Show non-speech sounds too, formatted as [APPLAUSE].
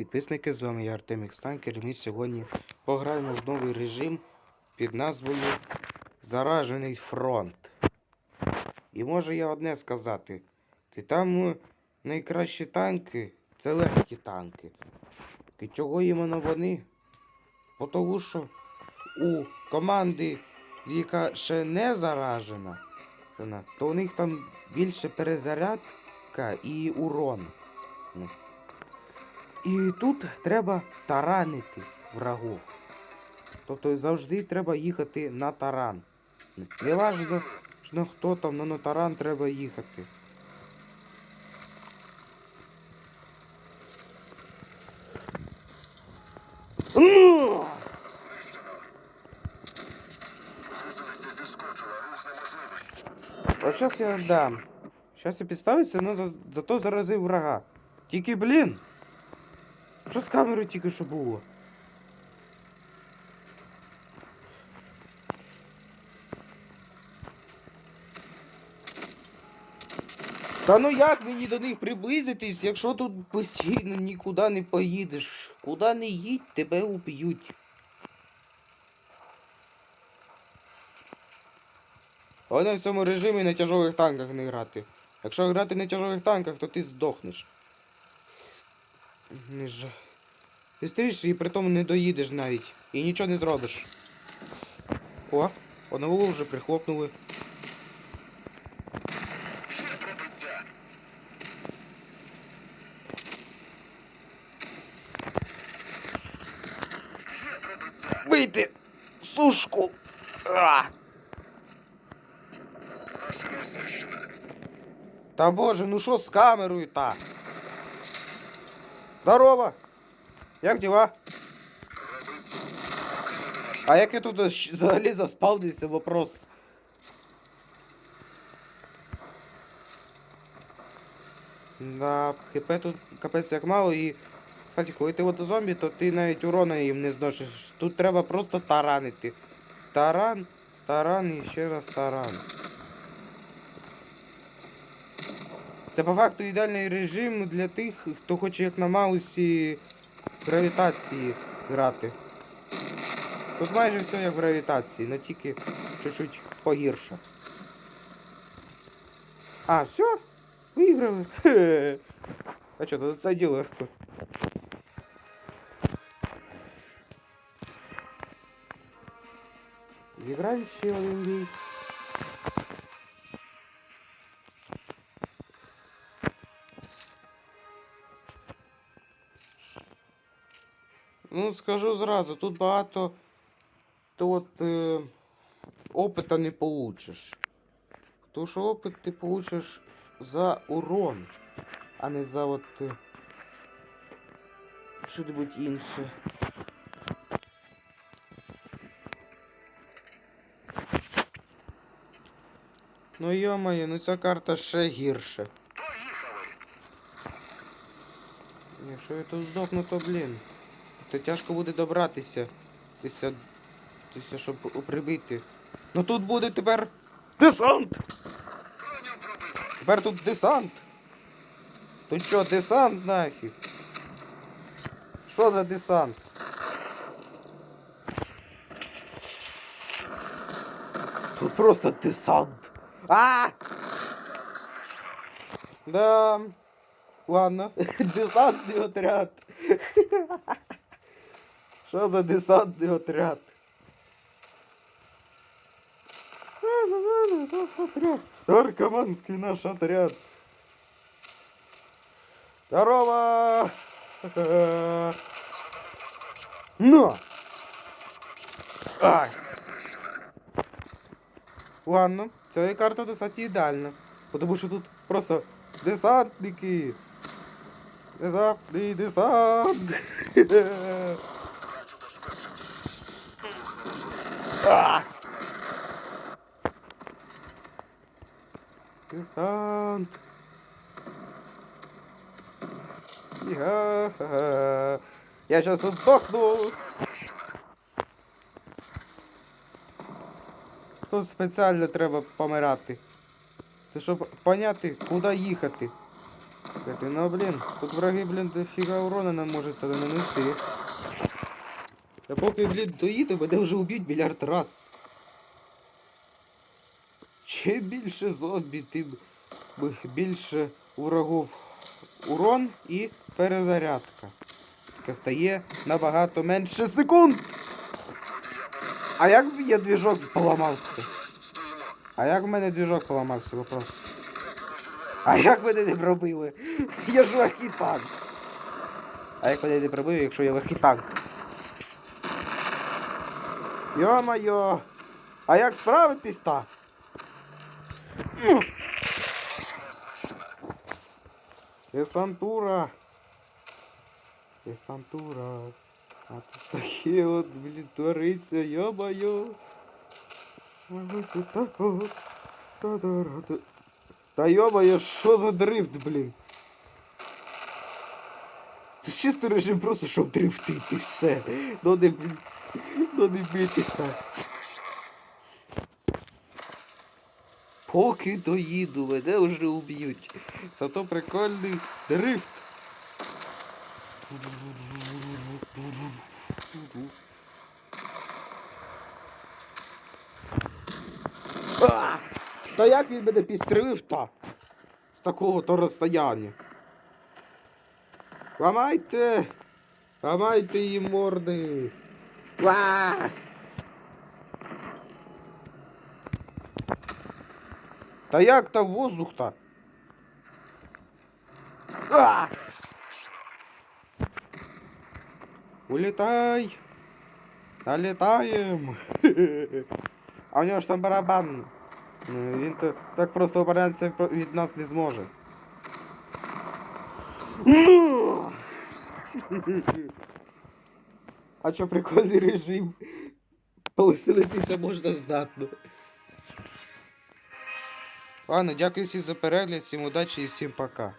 Підписники, з вами я Артем Ікстанкер, і ми сьогодні пограємо в новий режим під назвою Заражений фронт. І можу я одне сказати. Ти там е, найкращі танки це легкі танки. Ти чого іменно вони? Тому що у команди, яка ще не заражена, то у них там більше перезарядка і урон. Ну. І тут треба таранити врагов. Тобто завжди треба їхати на таран. Не важливо, що хто там, но на таран треба їхати. Ну! А зараз я дам. Зараз я підставиться, але за, зато заразив врага. Тільки, блін. Що з камерою тільки що було? Та ну як мені до них приблизитись, якщо тут постійно нікуди не поїдеш? Куди не їдь, тебе уб'ють. Головне в цьому режимі на тяжових танках не грати. Якщо грати на тяжових танках, то ти здохнеш. Не. Ти стріш і при тому не доїдеш навіть. І нічого не зробиш. О, одного вже прихлопнули. Вийти! Сушку! А! Та боже, ну що з камерою та? Здорово! Як діла? А як я тут взагалі заспавнився вопрос? Да, хп тут капець як мало і. Кстати, коли ти от зомбі, то ти навіть урона їм не зносиш. Тут треба просто таранити. Таран, таран і ще раз таран. Це по факту ідеальний режим для тих, хто хоче як на маусі гравітації грати. Тут майже все як в гравітації, але тільки чуть-чуть погірше. А, все? Виграли. Хе. А що, тут це діло легко. Зіграємо ще один бій. Ну, скажу зразу, тут багато то от е, опита не получиш. Тому що опит ти получиш за урон, а не за от е, що-небудь інше. Ну йомає, ну ця карта ще гірше. Якщо я тут здохну, то блін. То тяжко буде добратися. Тися, тися, щоб прибити. Ну тут буде тепер десант! Тепер тут десант! Тут що, десант нафіг? Що за десант? Тут просто десант. А! Да. Ладно. [LAUGHS] Десантний отряд. [LAUGHS] Що за десантний отряд? Отряд. Наркоманский наш отряд. Здорово! Но! Ай! Ладно, ця карта достатньо ідеальна. Тому що тут просто десантники. Десантний десант. Десант. Я сейчас сдохну. Тут спеціально треба помирати. Це щоб поняти, куди їхати. Ну блін, тут враги, блін, дофіга урона нам може тоді нанести. Та поки, блін, доїду, мене вже уб'ють мільярд раз. Чим більше зомбі, тим більше у врагів урон і перезарядка. Тільки стає набагато менше секунд. А як мене двіжок поламався? А як в мене двіжок поламався, вопрос? А як мене не пробили? Я ж легкий танк. А як мене не пробили, якщо я легкий танк? Йо-моє! А як справитись та? Десантура! Десантура! А тут таке от, блін, твориться, йо-моє! Та йо-моє, що за дрифт, блін? Це чистий режим просто, щоб дрифтити, все. Ну не, блін, ну не. Поки доїду, мене вже уб'ють. Зато прикольний дрифт. А! Та як він мене підстрелив та? З такого то розстояння. Ламайте! Ламайте їм морди! Ва! Та як там воздух-то? А! Улетай! Налетаем! [LAUGHS] А у нього ж там барабан. Він то так просто оборонятися від нас не зможе. [LAUGHS] [LAUGHS] А чо прикольний режим? Повеселитися можна знатно. Ладно, дякую всім за перегляд, всім удачі і всім пока.